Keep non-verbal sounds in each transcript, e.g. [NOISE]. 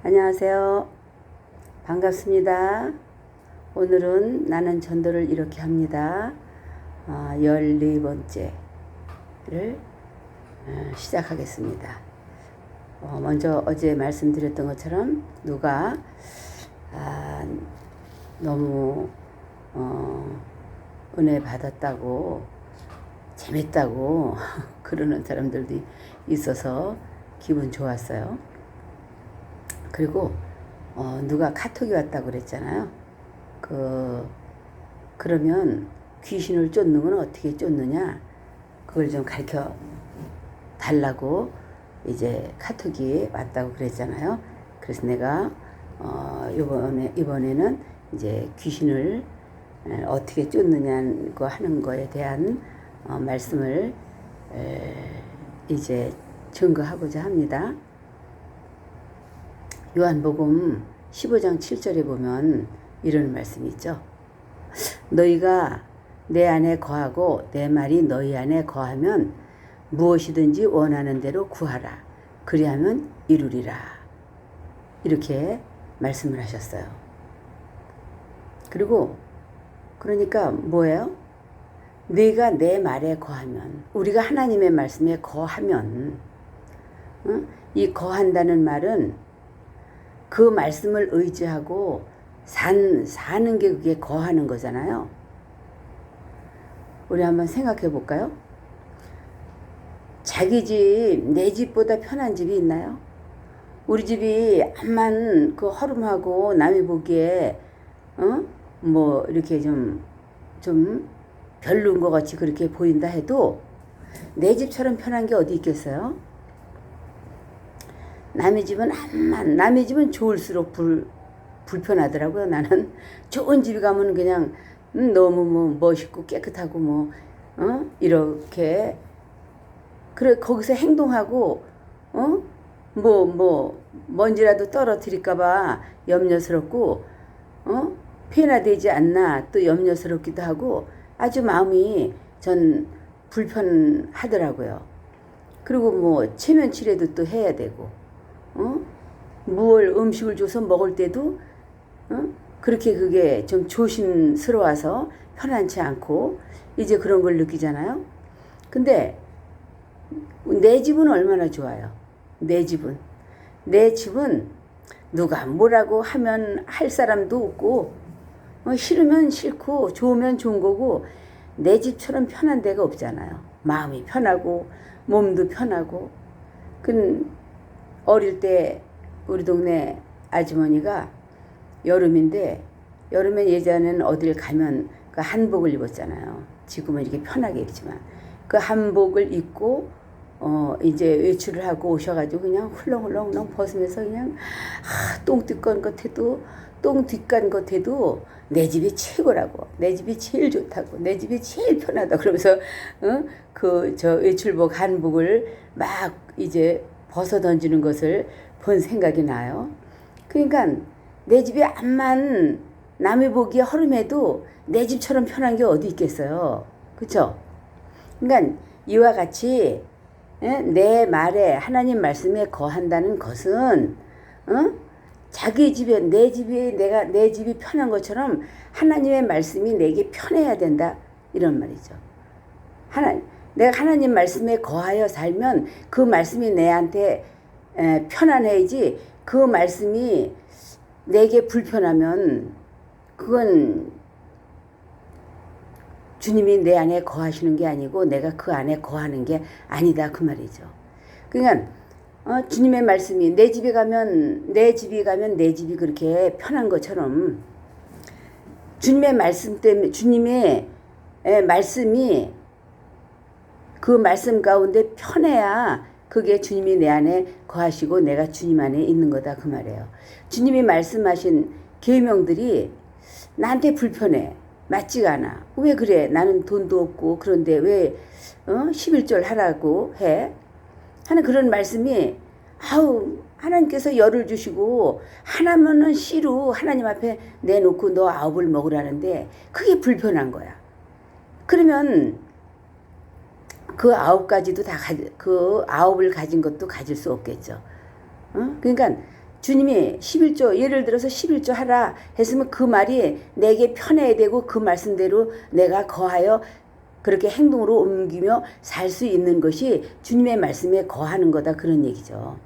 안녕하세요. 반갑습니다. 오늘은 나는 전도를 이렇게 합니다. 아, 14번째를 어, 시작하겠습니다. 어, 먼저 어제 말씀드렸던 것처럼 누가 아, 너무 어, 은혜 받았다고 재밌다고 [LAUGHS] 그러는 사람들도 있어서 기분 좋았어요. 그리고 어, 누가 카톡이 왔다고 그랬잖아요. 그 그러면 귀신을 쫓는 건 어떻게 쫓느냐? 그걸 좀 가르쳐 달라고 이제 카톡이 왔다고 그랬잖아요. 그래서 내가 어, 이번에 이번에는 이제 귀신을 에, 어떻게 쫓느냐고 하는 거에 대한 어, 말씀을 에, 이제 증거하고자 합니다. 요한복음 15장 7절에 보면 이런 말씀이 있죠. 너희가 내 안에 거하고 내 말이 너희 안에 거하면 무엇이든지 원하는 대로 구하라. 그리하면 이루리라. 이렇게 말씀을 하셨어요. 그리고 그러니까 뭐예요? 네가 내 말에 거하면 우리가 하나님의 말씀에 거하면 어? 이 거한다는 말은 그 말씀을 의지하고 산, 사는 게 그게 거하는 거잖아요. 우리 한번 생각해 볼까요? 자기 집, 내 집보다 편한 집이 있나요? 우리 집이 암만 그 허름하고 남이 보기에, 어? 뭐, 이렇게 좀, 좀 별로인 것 같이 그렇게 보인다 해도 내 집처럼 편한 게 어디 있겠어요? 남의 집은 암만 남의 집은 좋을수록 불 불편하더라고요. 나는 [LAUGHS] 좋은 집에 가면 그냥 음, 너무 뭐 멋있고 깨끗하고 뭐 어? 이렇게 그래 거기서 행동하고 어? 뭐, 뭐, 먼지라도 떨어뜨릴까봐 염려스럽고, 어? 피해나 되지 않나 또 염려스럽기도 하고 아주 마음이 전 불편하더라고요. 그리고 뭐, 체면 치레도 또 해야 되고, 어? 무얼 음식을 줘서 먹을 때도 어? 그렇게 그게 좀 조심스러워서 편안치 않고 이제 그런 걸 느끼잖아요. 근데 내 집은 얼마나 좋아요. 내 집은 내 집은 누가 뭐라고 하면 할 사람도 없고 어, 싫으면 싫고 좋으면 좋은 거고 내 집처럼 편한 데가 없잖아요. 마음이 편하고 몸도 편하고 그 어릴 때 우리 동네 아주머니가 여름인데 여름에 예전에는 어딜 가면 그 한복을 입었잖아요. 지금은 이렇게 편하게 입지만 그 한복을 입고 어 이제 외출을 하고 오셔가지고 그냥 훌렁훌렁 벗으면서 그냥 아, 똥 뒷간 것해도 똥 뒷간 것해도 내 집이 최고라고 내 집이 제일 좋다고 내 집이 제일 편하다 그러면서 어? 그저 외출복 한복을 막 이제 벗어 던지는 것을 본 생각이 나요. 그러니까 내 집이 암만 남이 보기에 허름해도 내 집처럼 편한 게 어디 있겠어요. 그쵸? 그러니까 이와 같이 예? 내 말에 하나님 말씀에 거한다는 것은 어? 자기 집에 내 집이 내가 내 집이 편한 것처럼 하나님의 말씀이 내게 편해야 된다 이런 말이죠. 하나 내가 하나님 말씀에 거하여 살면 그 말씀이 내한테 에, 편안해야지 그 말씀이 내게 불편하면 그건 주님이 내 안에 거하시는 게 아니고 내가 그 안에 거하는 게 아니다 그 말이죠. 그러니까 어, 주님의 말씀이 내 집에 가면 내 집이 가면 내 집이 그렇게 편한 것처럼 주님의 말씀 때문에 주님의 에, 말씀이 그 말씀 가운데 편해야 그게 주님이 내 안에 거하시고 내가 주님 안에 있는 거다 그 말이에요. 주님이 말씀하신 계명들이 나한테 불편해. 맞지가 않아. 왜 그래? 나는 돈도 없고 그런데 왜 어? 11절 하라고 해? 하는 그런 말씀이 아우 하나님께서 열을 주시고 하나면은 씨로 하나님 앞에 내놓고 너 아홉을 먹으라는데 그게 불편한 거야. 그러면 그 아홉 가지도 다 그 아홉을 가진 것도 가질 수 없겠죠. 어? 그러니까 주님이 11조 예를 들어서 11조 하라 했으면 그 말이 내게 편해야 되고 그 말씀대로 내가 거하여 그렇게 행동으로 옮기며 살 수 있는 것이 주님의 말씀에 거하는 거다 그런 얘기죠.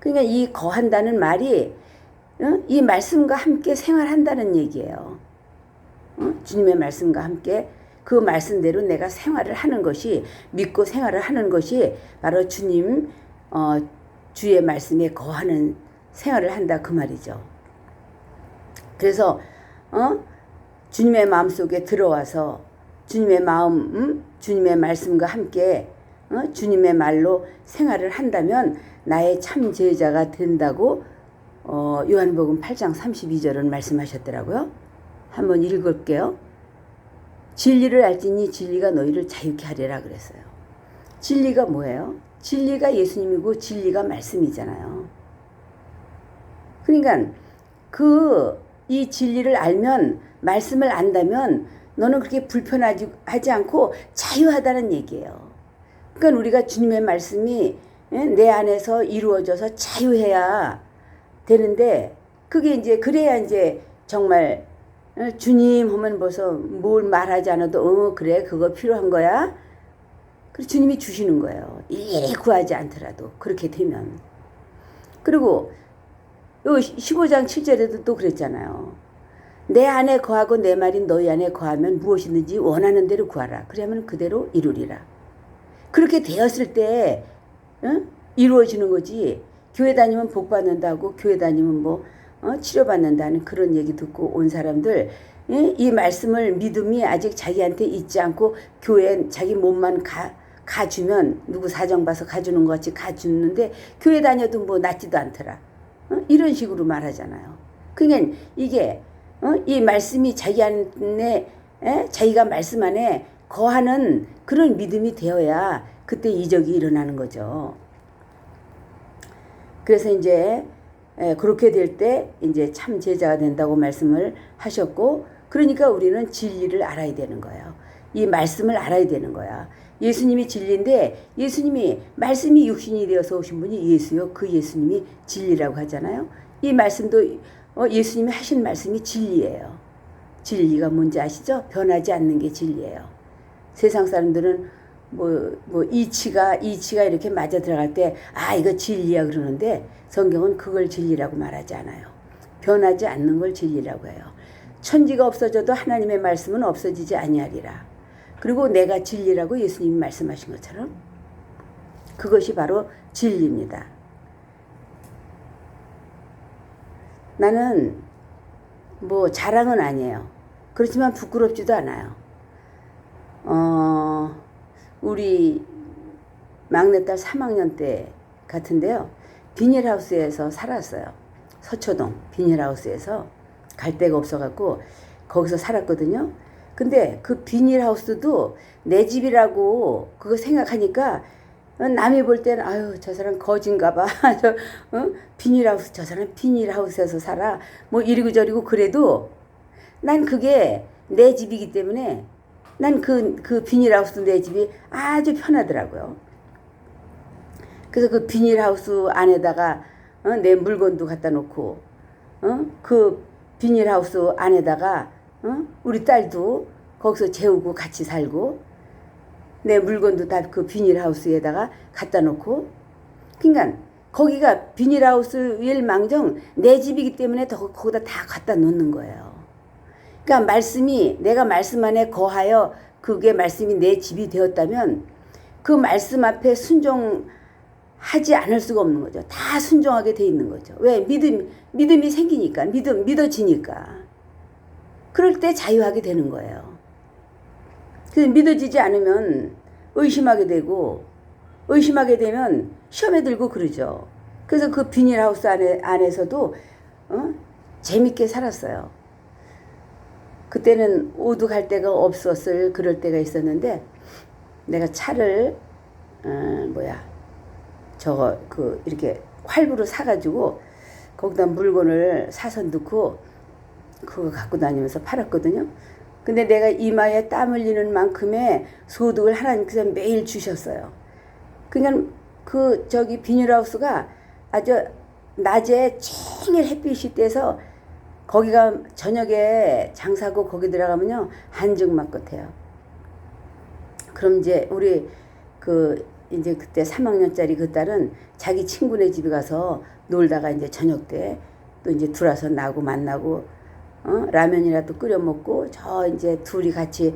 그러니까 이 거한다는 말이 어? 이 말씀과 함께 생활한다는 얘기예요. 어? 주님의 말씀과 함께 그 말씀대로 내가 생활을 하는 것이 믿고 생활을 하는 것이 바로 주님 어, 주의 말씀에 거하는 생활을 한다 그 말이죠. 그래서 어? 주님의 마음 속에 들어와서 주님의 마음, 음? 주님의 말씀과 함께 어? 주님의 말로 생활을 한다면 나의 참 제자가 된다고 어, 요한복음 8장 32절은 말씀하셨더라고요. 한번 읽을게요. 진리를 알지니 진리가 너희를 자유케 하리라 그랬어요. 진리가 뭐예요? 진리가 예수님이고 진리가 말씀이잖아요. 그러니까 그 이 진리를 알면 말씀을 안다면 너는 그렇게 불편하지 하지 않고 자유하다는 얘기예요. 그러니까 우리가 주님의 말씀이 예, 내 안에서 이루어져서 자유해야 되는데 그게 이제 그래야 이제 정말 어, 주님 하면 벌써 뭘 말하지 않아도 어 그래 그거 필요한 거야. 그래 주님이 주시는 거예요. 일일이 구하지 않더라도 그렇게 되면 그리고 요 15장 7절에도 또 그랬잖아요. 내 안에 거하고 내 말인 너희 안에 거하면 무엇이든지 원하는 대로 구하라. 그러면 그대로 이루리라. 그렇게 되었을 때 응? 이루어지는 거지. 교회 다니면 복 받는다고 교회 다니면 뭐 어? 치료받는다는 그런 얘기 듣고 온 사람들 예? 이 말씀을 믿음이 아직 자기한테 있지 않고 교회 자기 몸만 가 가주면 누구 사정 봐서 가주는 것 같이 가주는데 교회 다녀도 뭐 낫지도 않더라. 어? 이런 식으로 말하잖아요. 그러니까 이게 어? 이 말씀이 자기 안에 에? 자기가 말씀 안에 거하는 그런 믿음이 되어야 그때 이적이 일어나는 거죠. 그래서 이제 에, 그렇게 될 때 이제 참 제자가 된다고 말씀을 하셨고 그러니까 우리는 진리를 알아야 되는 거예요. 이 말씀을 알아야 되는 거야. 예수님이 진리인데 예수님이 말씀이 육신이 되어서 오신 분이 예수요. 그 예수님이 진리라고 하잖아요. 이 말씀도 어, 예수님이 하신 말씀이 진리예요. 진리가 뭔지 아시죠? 변하지 않는 게 진리예요. 세상 사람들은 뭐, 뭐, 이치가, 이치가 이렇게 맞아 들어갈 때, 아, 이거 진리야 그러는데 성경은 그걸 진리라고 말하지 않아요. 변하지 않는 걸 진리라고 해요. 천지가 없어져도 하나님의 말씀은 없어지지 아니하리라. 그리고 내가 진리라고 예수님이 말씀하신 것처럼 그것이 바로 진리입니다. 나는 뭐 자랑은 아니에요. 그렇지만 부끄럽지도 않아요. 어, 우리 막내딸 3학년 때 같은데요. 비닐하우스에서 살았어요. 서초동 비닐하우스에서 갈 데가 없어갖고 거기서 살았거든요. 근데 그 비닐하우스도 내 집이라고 그거 생각하니까 남이 볼 때는 아유 저 사람 거진가 봐. [LAUGHS] 저 어? 비닐하우스 저 사람 비닐하우스에서 살아. 뭐 이리고 저리고 그래도 난 그게 내 집이기 때문에 난 그 그 비닐하우스 내 집이 아주 편하더라고요. 그래서 그 비닐하우스 안에다가 어? 내 물건도 갖다 놓고 어? 그 비닐하우스 안에다가 어? 우리 딸도 거기서 재우고 같이 살고 내 물건도 다 그 비닐하우스에다가 갖다 놓고 그러니까 거기가 비닐하우스 일 망정 내 집이기 때문에 더 거기다 다 갖다 놓는 거예요. 그러니까 말씀이 내가 말씀 안에 거하여 그게 말씀이 내 집이 되었다면 그 말씀 앞에 순종하지 않을 수가 없는 거죠. 다 순종하게 돼 있는 거죠. 왜 믿음 믿음이 생기니까 믿음 믿어지니까 그럴 때 자유하게 되는 거예요. 그래서 믿어지지 않으면 의심하게 되고 의심하게 되면 시험에 들고 그러죠. 그래서 그 비닐하우스 안에, 안에서도 어? 재밌게 살았어요. 그때는 오도 갈 데가 없었을 그럴 때가 있었는데 내가 차를 어, 뭐야 저거 그 이렇게 활부로 사가지고 거기다 물건을 사서 넣고 그거 갖고 다니면서 팔았거든요. 근데 내가 이마에 땀 흘리는 만큼의 소득을 하나님께서 매일 주셨어요. 그냥 그 저기 비닐하우스가 아주 낮에 챙일 햇빛이 떼서 거기가 저녁에 장사고 거기 들어가면요 한증막 같아요. 그럼 이제 우리 그 이제 그때 3학년짜리 그 딸은 자기 친구네 집에 가서 놀다가 이제 저녁 때 또 이제 들어와서 나고 만나고 어? 라면이라도 끓여 먹고 저 이제 둘이 같이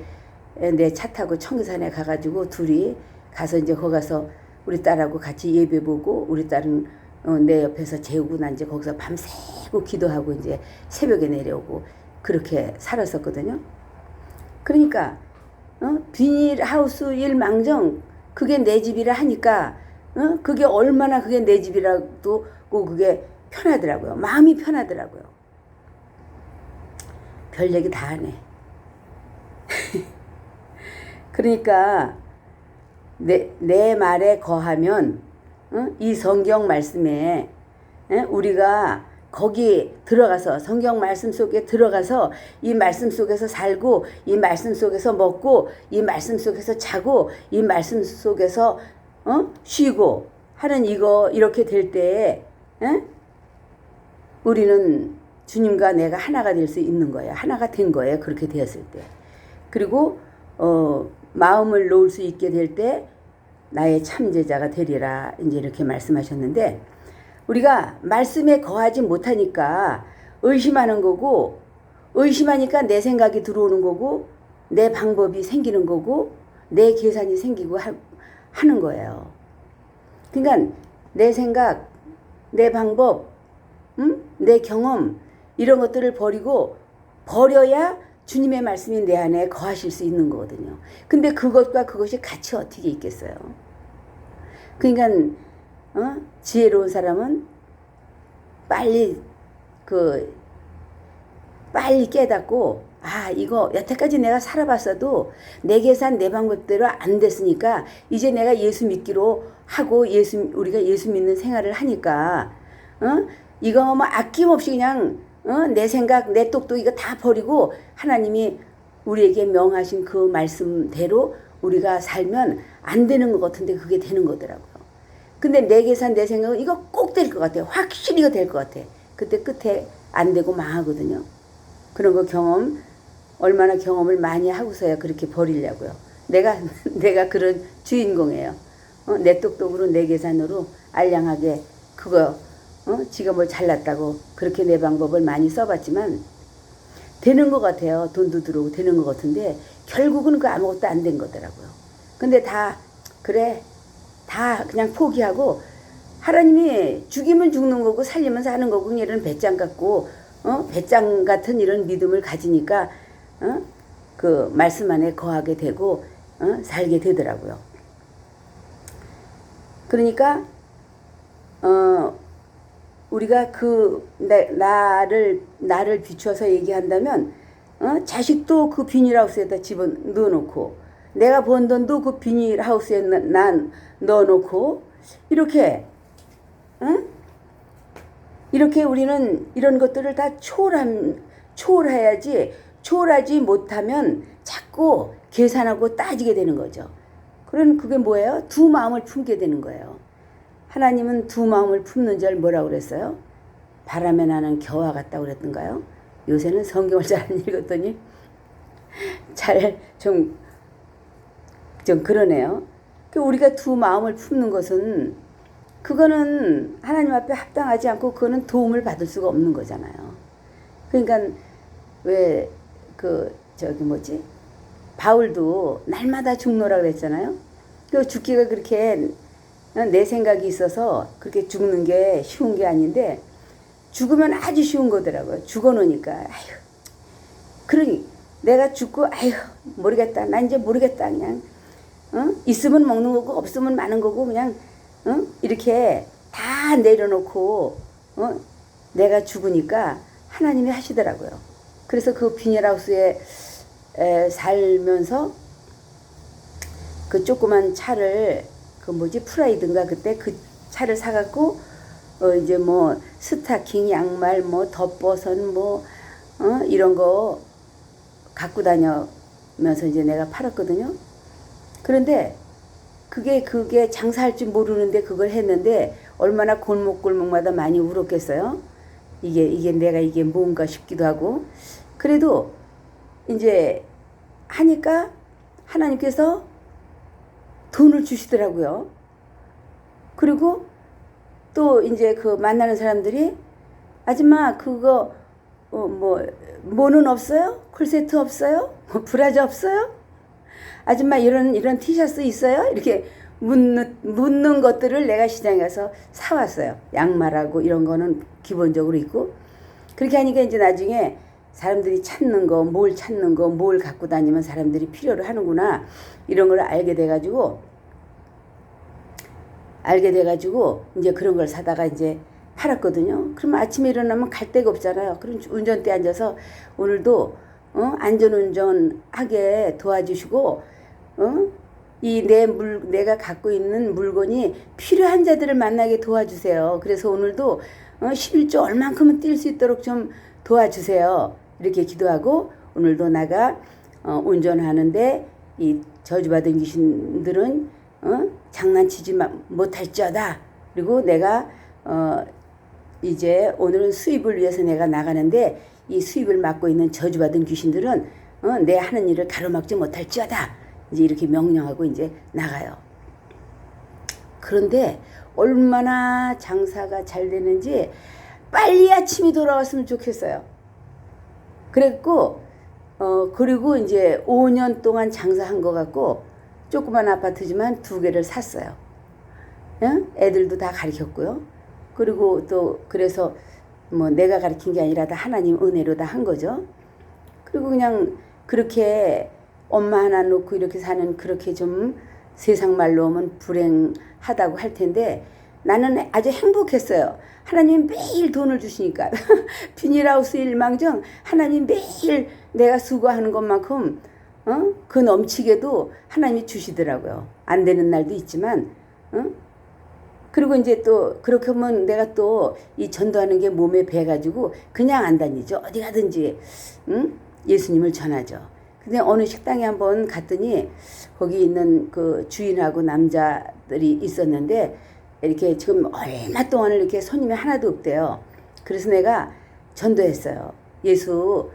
내 차 타고 청계산에 가가지고 둘이 가서 이제 거기 가서 우리 딸하고 같이 예배 보고 우리 딸은 어, 내 옆에서 재우고 난 이제 거기서 밤새고 기도하고 이제 새벽에 내려오고 그렇게 살았었거든요. 그러니까 어? 비닐하우스 일망정 그게 내 집이라 하니까 어? 그게 얼마나 그게 내 집이라도 그게 편하더라고요. 마음이 편하더라고요. 별 얘기 다 하네. [LAUGHS] 그러니까 내, 내 말에 거하면 어? 이 성경 말씀에 에? 우리가 거기 들어가서 성경 말씀 속에 들어가서 이 말씀 속에서 살고 이 말씀 속에서 먹고 이 말씀 속에서 자고 이 말씀 속에서 어? 쉬고 하는 이거 이렇게 될 때에 에? 우리는 주님과 내가 하나가 될 수 있는 거예요. 하나가 된 거예요. 그렇게 되었을 때. 그리고 어, 마음을 놓을 수 있게 될 때 나의 참제자가 되리라 이제 이렇게 말씀하셨는데 우리가 말씀에 거하지 못하니까 의심하는 거고 의심하니까 내 생각이 들어오는 거고 내 방법이 생기는 거고 내 계산이 생기고 하, 하는 거예요. 그러니까 내 생각, 내 방법, 음? 내 경험 이런 것들을 버리고 버려야 주님의 말씀이 내 안에 거하실 수 있는 거거든요. 근데 그것과 그것이 같이 어떻게 있겠어요? 그러니까 어? 지혜로운 사람은 빨리 그 빨리 깨닫고 아 이거 여태까지 내가 살아봤어도 내 계산 내 방법대로 안 됐으니까 이제 내가 예수 믿기로 하고 예수 우리가 예수 믿는 생활을 하니까 어 이거 뭐 아낌없이 그냥 어? 내 생각 내 똑똑 이거 다 버리고 하나님이 우리에게 명하신 그 말씀대로 우리가 살면 안 되는 것 같은데 그게 되는 거더라고요. 근데 내 계산 내 생각은 이거 꼭 될 것 같아. 확실히 이거 될 것 같아. 그때 끝에 안 되고 망하거든요. 그런 거 경험 얼마나 경험을 많이 하고서야 그렇게 버리려고요. 내가 [LAUGHS] 내가 그런 주인공이에요. 어, 내 똑똑으로 내 계산으로 알량하게 그거 어? 지가 뭘 잘났다고 그렇게 내 방법을 많이 써봤지만 되는 것 같아요. 돈도 들어오고 되는 것 같은데 결국은 그 아무것도 안 된 거더라고요. 근데 다 그래 다 그냥 포기하고 하나님이 죽이면 죽는 거고 살리면 사는 거고 이런 배짱 같고 어? 배짱 같은 이런 믿음을 가지니까 어? 그 말씀 안에 거하게 되고 어? 살게 되더라고요. 그러니까 어 우리가 그 나, 나를 나를 비추어서 얘기한다면 어? 자식도 그 비닐하우스에다 집어 넣어놓고 내가 번 돈도 그 비닐하우스에 난 넣어놓고 이렇게 어? 이렇게 우리는 이런 것들을 다 초월함 초월해야지 초월하지 못하면 자꾸 계산하고 따지게 되는 거죠. 그런 그게 뭐예요? 두 마음을 품게 되는 거예요. 하나님은 두 마음을 품는 절 뭐라고 그랬어요? 바람에 나는 겨와 같다고 그랬던가요? 요새는 성경을 잘 안 읽었더니 잘 좀 좀 그러네요. 그 우리가 두 마음을 품는 것은 그거는 하나님 앞에 합당하지 않고 그거는 도움을 받을 수가 없는 거잖아요. 그러니까 왜 그 저기 뭐지 바울도 날마다 죽노라 그랬잖아요. 그 죽기가 그렇게 내 생각이 있어서 그렇게 죽는 게 쉬운 게 아닌데 죽으면 아주 쉬운 거더라고요. 죽어놓으니까 아휴 그러니 내가 죽고 아휴 모르겠다. 나 이제 모르겠다 그냥 어? 있으면 먹는 거고 없으면 마는 거고 그냥 어? 이렇게 다 내려놓고 어? 내가 죽으니까 하나님이 하시더라고요. 그래서 그 비닐하우스에 에, 살면서 그 조그만 차를 그 뭐지 프라이드인가 그때 그 차를 사갖고 어 이제 뭐 스타킹 양말 뭐 덧버섯 뭐 어? 이런 거 갖고 다녀면서 이제 내가 팔았거든요. 그런데 그게 그게 장사할 줄 모르는데 그걸 했는데 얼마나 골목골목마다 많이 울었겠어요. 이게 이게 내가 이게 뭔가 싶기도 하고 그래도 이제 하니까 하나님께서 돈을 주시더라고요. 그리고 또 이제 그 만나는 사람들이 아줌마 그거 어, 뭐 뭐는 없어요? 콜세트 없어요? 뭐 브라자 없어요? 아줌마 이런 이런 티셔츠 있어요? 이렇게 묻는 묻는 것들을 내가 시장에 가서 사 왔어요. 양말하고 이런 거는 기본적으로 있고 그렇게 하니까 이제 나중에 사람들이 찾는 거, 뭘 찾는 거, 뭘 갖고 다니면 사람들이 필요로 하는구나 이런 걸 알게 돼가지고 알게 돼가지고 이제 그런 걸 사다가 이제 팔았거든요. 그러면 아침에 일어나면 갈 데가 없잖아요. 그럼 운전대 앉아서 오늘도 어? 안전운전 하게 도와주시고 어? 이내 물 내가 갖고 있는 물건이 필요한 자들을 만나게 도와주세요. 그래서 오늘도 어? 11조 얼만큼은 뛸 수 있도록 좀 도와주세요. 이렇게 기도하고 오늘도 나가 어, 운전하는데 이 저주받은 귀신들은 어? 장난치지 마- 못할지어다. 그리고 내가 어, 이제 오늘은 수입을 위해서 내가 나가는데 이 수입을 맡고 있는 저주받은 귀신들은 어, 내 하는 일을 가로막지 못할지어다. 이제 이렇게 명령하고 이제 나가요. 그런데 얼마나 장사가 잘 되는지 빨리 아침이 돌아왔으면 좋겠어요. 그랬고 어 그리고 이제 5년 동안 장사한 것 같고 조그만 아파트지만 두 개를 샀어요. 응? 애들도 다 가르쳤고요. 그리고 또 그래서 뭐 내가 가르친 게 아니라 다 하나님 은혜로 다 한 거죠. 그리고 그냥 그렇게 엄마 하나 놓고 이렇게 사는 그렇게 좀 세상 말로 하면 불행하다고 할 텐데 나는 아주 행복했어요. 하나님 매일 돈을 주시니까 [LAUGHS] 비닐하우스 일망정 하나님 매일 내가 수고하는 것만큼 어? 그 넘치게도 하나님이 주시더라고요. 안 되는 날도 있지만 어? 그리고 이제 또 그렇게 하면 내가 또 이 전도하는 게 몸에 배가지고 그냥 안 다니죠. 어디 가든지 응? 예수님을 전하죠. 근데 어느 식당에 한번 갔더니 거기 있는 그 주인하고 남자들이 있었는데 이렇게 지금 얼마 동안을 이렇게 손님이 하나도 없대요. 그래서 내가 전도했어요. 예수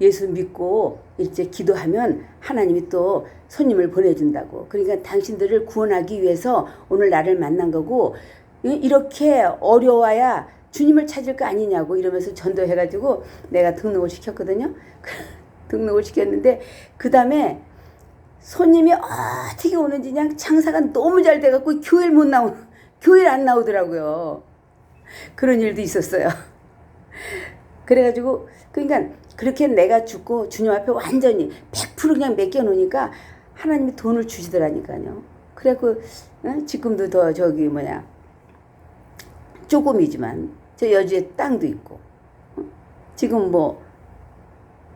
예수 믿고 이제 기도하면 하나님이 또 손님을 보내준다고. 그러니까 당신들을 구원하기 위해서 오늘 나를 만난 거고 이- 이렇게 어려워야 주님을 찾을 거 아니냐고 이러면서 전도해가지고 내가 등록을 시켰거든요. [LAUGHS] 등록을 시켰는데 그 다음에 손님이 어떻게 오는지 그냥 장사가 너무 잘 돼갖고 교회를 못 나오 교회를 안 나오더라고요. 그런 일도 있었어요. 그래가지고 그러니까 그렇게 내가 죽고 주님 앞에 완전히 100% 그냥 맡겨 놓으니까 하나님이 돈을 주시더라니까요. 그래고 어? 지금도 더 저기 뭐냐 조금이지만 저 여주에 땅도 있고 어? 지금 뭐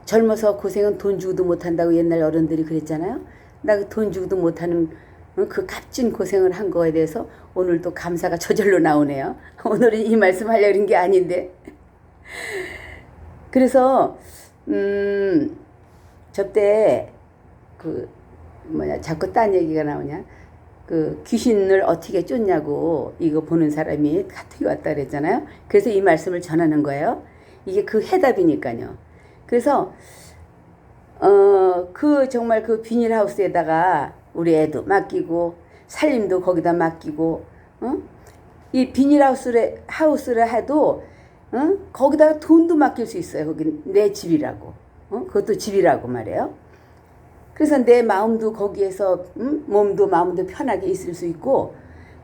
젊어서 고생은 돈 주고도 못한다고 옛날 어른들이 그랬잖아요. 나그돈 주고도 못하는 어, 그 값진 고생을 한 거에 대해서 오늘 또 감사가 저절로 나오네요. [LAUGHS] 오늘은 이 말씀 하려고 그런 게 아닌데. [LAUGHS] 그래서 음 저때 그 뭐냐 자꾸 딴 얘기가 나오냐 그 귀신을 어떻게 쫓냐고 이거 보는 사람이 카톡이 왔다 그랬잖아요. 그래서 이 말씀을 전하는 거예요. 이게 그 해답이니까요. 그래서 어 그 정말 그 비닐하우스에다가 우리 애도 맡기고 살림도 거기다 맡기고 어? 이 비닐하우스를 하우스를 해도 어? 거기다가 돈도 맡길 수 있어요. 거기 내 집이라고. 어? 그것도 집이라고 말이에요. 그래서 내 마음도 거기에서 음? 몸도 마음도 편하게 있을 수 있고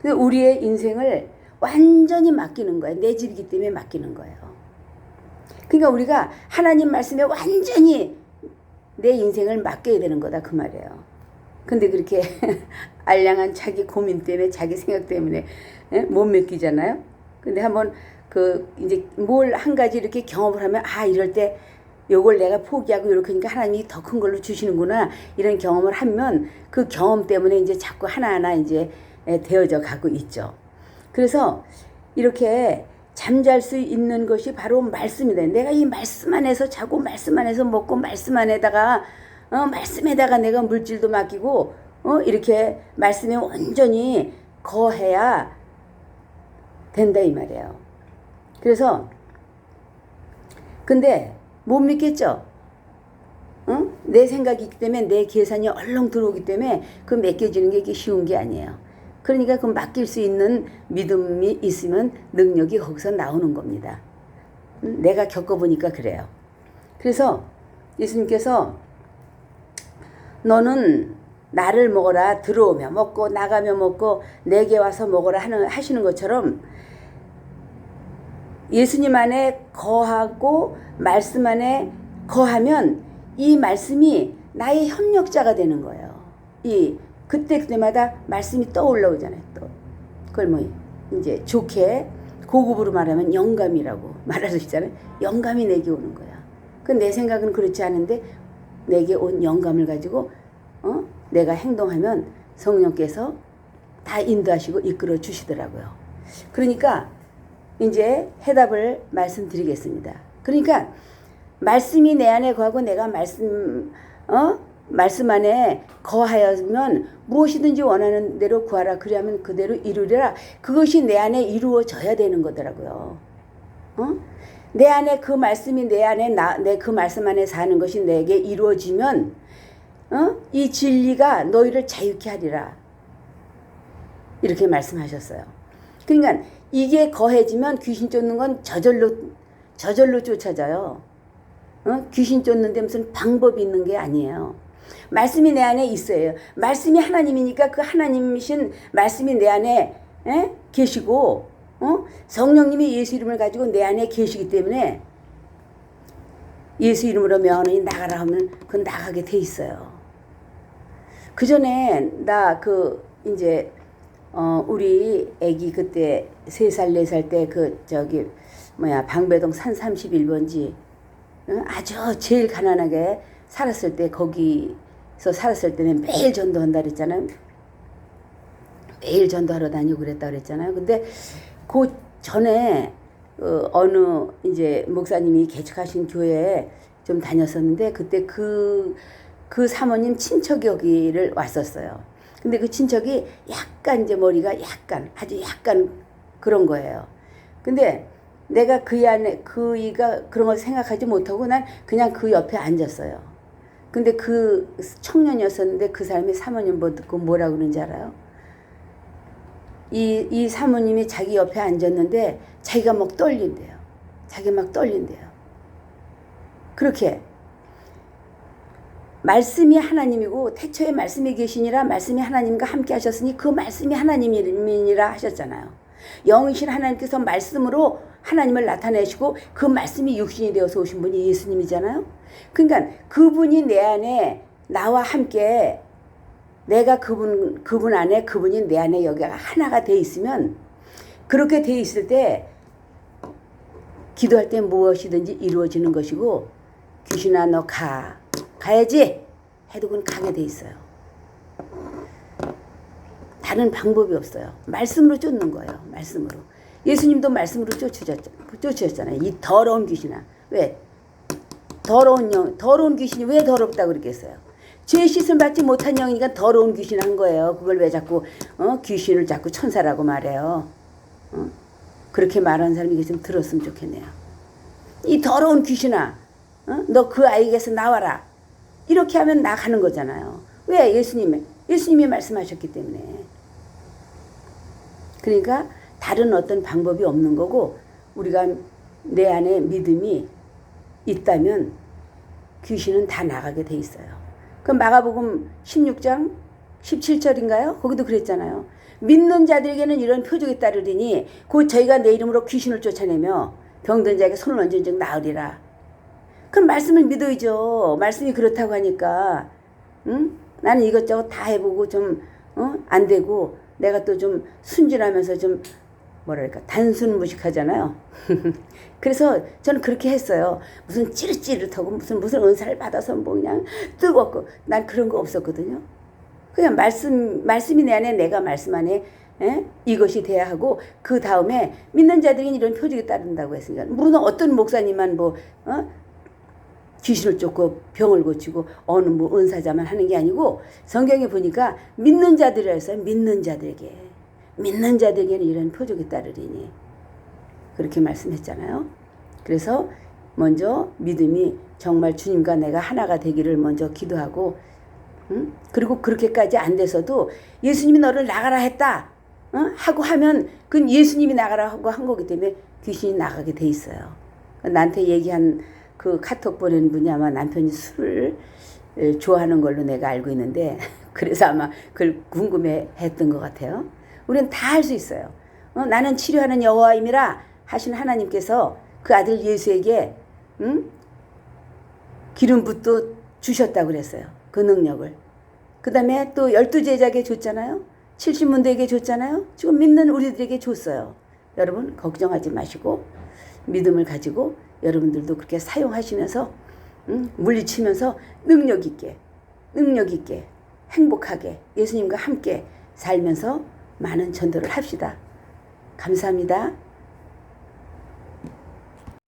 그래서 우리의 인생을 완전히 맡기는 거예요. 내 집이기 때문에 맡기는 거예요. 그러니까 우리가 하나님 말씀에 완전히 내 인생을 맡겨야 되는 거다 그 말이에요. 근데 그렇게 [LAUGHS] 알량한 자기 고민 때문에 자기 생각 때문에 예? 못 맡기잖아요. 근데 한번 그 이제 뭘 한 가지 이렇게 경험을 하면 아 이럴 때 요걸 내가 포기하고 이렇게 하니까 하나님이 더 큰 걸로 주시는구나 이런 경험을 하면 그 경험 때문에 이제 자꾸 하나하나 이제 예, 되어져 가고 있죠. 그래서 이렇게 잠잘 수 있는 것이 바로 말씀이다. 내가 이 말씀 안에서 자고 말씀 안에서 먹고 말씀 안에다가 어, 말씀에다가 내가 물질도 맡기고 어, 이렇게 말씀에 온전히 거해야 된다 이 말이에요. 그래서 근데 못 믿겠죠. 응? 내 생각이 있기 때문에 내 계산이 얼렁 들어오기 때문에 그 맡겨지는 게 쉬운 게 아니에요. 그러니까 그 맡길 수 있는 믿음이 있으면 능력이 거기서 나오는 겁니다. 응? 내가 겪어보니까 그래요. 그래서 예수님께서 너는 나를 먹어라 들어오며 먹고 나가며 먹고 내게 와서 먹어라 하는 하시는 것처럼 예수님 안에 거하고 말씀 안에 거하면 이 말씀이 나의 협력자가 되는 거예요. 이 그때 그때마다 말씀이 떠올라오잖아요. 또 그걸 뭐 이제 좋게 고급으로 말하면 영감이라고 [LAUGHS] 말할 수 있잖아요. 영감이 내게 오는 거야. 그 내 생각은 그렇지 않은데 내게 온 영감을 가지고 어? 내가 행동하면 성령께서 다 인도하시고 이끌어 주시더라고요. 그러니까 이제 해답을 말씀드리겠습니다. 그러니까 말씀이 내 안에 거하고 내가 말씀 어 말씀 안에 거하여면 무엇이든지 원하는 대로 구하라 그리하면 그대로 이루리라 그것이 내 안에 이루어져야 되는 거더라고요. 어? 내 안에 그 말씀이 내 안에 내그 말씀 안에 사는 것이 내게 이루어지면 어? 이 진리가 너희를 자유케 하리라. 이렇게 말씀하셨어요. 그러니까 이게 거해지면 귀신 쫓는 건 저절로 저절로 쫓아져요. 어? 귀신 쫓는데 무슨 방법이 있는 게 아니에요. 말씀이 내 안에 있어요. 말씀이 하나님이니까 그 하나님이신 말씀이 내 안에 에? 계시고 어? 성령님이 예수 이름을 가지고 내 안에 계시기 때문에 예수 이름으로 명하니 나가라 하면 그건 나가게 돼 있어요. 그 전에 나 그 이제 어 우리 애기 그때 세 살 네 살 때 그 저기 뭐야 방배동 산 31번지 응? 아주 제일 가난하게 살았을 때 거기서 살았을 때는 매일 전도한다 그랬잖아요. 매일 전도하러 다니고 그랬다 그랬잖아요. 근데 그 전에 어, 어느 이제 목사님이 개척하신 교회에 좀 다녔었는데 그때 그, 그 사모님 친척이 여기를 왔었어요. 근데 그 친척이 약간 이제 머리가 약간 아주 약간 그런 거예요. 근데 내가 그 안에 그이가 그런 걸 생각하지 못하고 난 그냥 그 옆에 앉았어요. 근데 그 청년이었었는데 그 사람이 사모님 뭐 듣고 뭐라 그러는지 알아요? 이, 이 사모님이 자기 옆에 앉았는데 자기가 막 떨린대요. 자기 막 떨린대요. 그렇게 말씀이 하나님이고 태초에 말씀이 계시니라 말씀이 하나님과 함께 하셨으니 그 말씀이 하나님이니라 하셨잖아요. 영이신 하나님께서 말씀으로 하나님을 나타내시고 그 말씀이 육신이 되어서 오신 분이 예수님이잖아요. 그러니까 그분이 내 안에 나와 함께 내가 그분 그분 안에 그분이 내 안에 여기가 하나가 돼 있으면 그렇게 돼 있을 때 기도할 때 무엇이든지 이루어지는 것이고 귀신아 너 가. 가야지. 해도 그건 가게 돼 있어요. 다른 방법이 없어요. 말씀으로 쫓는 거예요. 말씀으로. 예수님도 말씀으로 쫓으셨잖아요. 이 더러운 귀신아. 왜? 더러운 영, 더러운 귀신이 왜 더럽다고 그랬겠어요? 죄 씻음 받지 못한 영이니까 더러운 귀신 한 거예요. 그걸 왜 자꾸 어? 귀신을 자꾸 천사라고 말해요. 어? 그렇게 말하는 사람이 좀 들었으면 좋겠네요. 이 더러운 귀신아, 어? 너그 아이에게서 나와라. 이렇게 하면 나가는 거잖아요. 왜? 예수님이 예수님이 말씀하셨기 때문에. 그러니까 다른 어떤 방법이 없는 거고 우리가 내 안에 믿음이 있다면 귀신은 다 나가게 돼 있어요. 그 마가복음 16장 17절인가요? 거기도 그랬잖아요. 믿는 자들에게는 이런 표적이 따르리니 곧 저희가 내 이름으로 귀신을 쫓아내며 병든 자에게 손을 얹은 즉 나으리라. 그럼 말씀을 믿어야죠. 말씀이 그렇다고 하니까 응? 나는 이것저것 다 해보고 좀 어? 안 되고 내가 또 좀 순진하면서 좀 뭐랄까 단순 무식하잖아요. [LAUGHS] 그래서 저는 그렇게 했어요. 무슨 찌릿찌릿하고 무슨 무슨 은사를 받아서 뭐 그냥 뜨겁고 난 그런 거 없었거든요. 그냥 말씀 말씀이 내 안에 내가 말씀 안에 에? 이것이 돼야 하고 그 다음에 믿는 자들에게 이런 표적이 따른다고 했으니까 물론 어떤 목사님만 뭐 어? 귀신을 쫓고 병을 고치고 어느 뭐 은사자만 하는 게 아니고 성경에 보니까 믿는 자들이라 했어요. 믿는 자들에게 믿는 자들에게는 이런 표적이 따르리니 그렇게 말씀했잖아요. 그래서 먼저 믿음이 정말 주님과 내가 하나가 되기를 먼저 기도하고 응? 그리고 그렇게까지 안 돼서도 예수님이 너를 나가라 했다 어? 하고 하면 그건 예수님이 나가라 하고 한 거기 때문에 귀신이 나가게 돼 있어요. 나한테 얘기한 그 카톡 보낸 분이 아마 남편이 술을 에, 좋아하는 걸로 내가 알고 있는데 [LAUGHS] 그래서 아마 그걸 궁금해 했던 것 같아요. 우리는 다 할 수 있어요. 어, 나는 치료하는 여호와임이라 하신 하나님께서 그 아들 예수에게 응? 기름 붓도 주셨다고 그랬어요. 그 능력을. 그 다음에 또 열두 제자에게 줬잖아요. 70문대에게 줬잖아요. 지금 믿는 우리들에게 줬어요. 여러분 걱정하지 마시고 믿음을 가지고 여러분들도 그렇게 사용하시면서 응? 물리치면서 능력 있게 능력 있게 행복하게 예수님과 함께 살면서 많은 전도를 합시다. 감사합니다.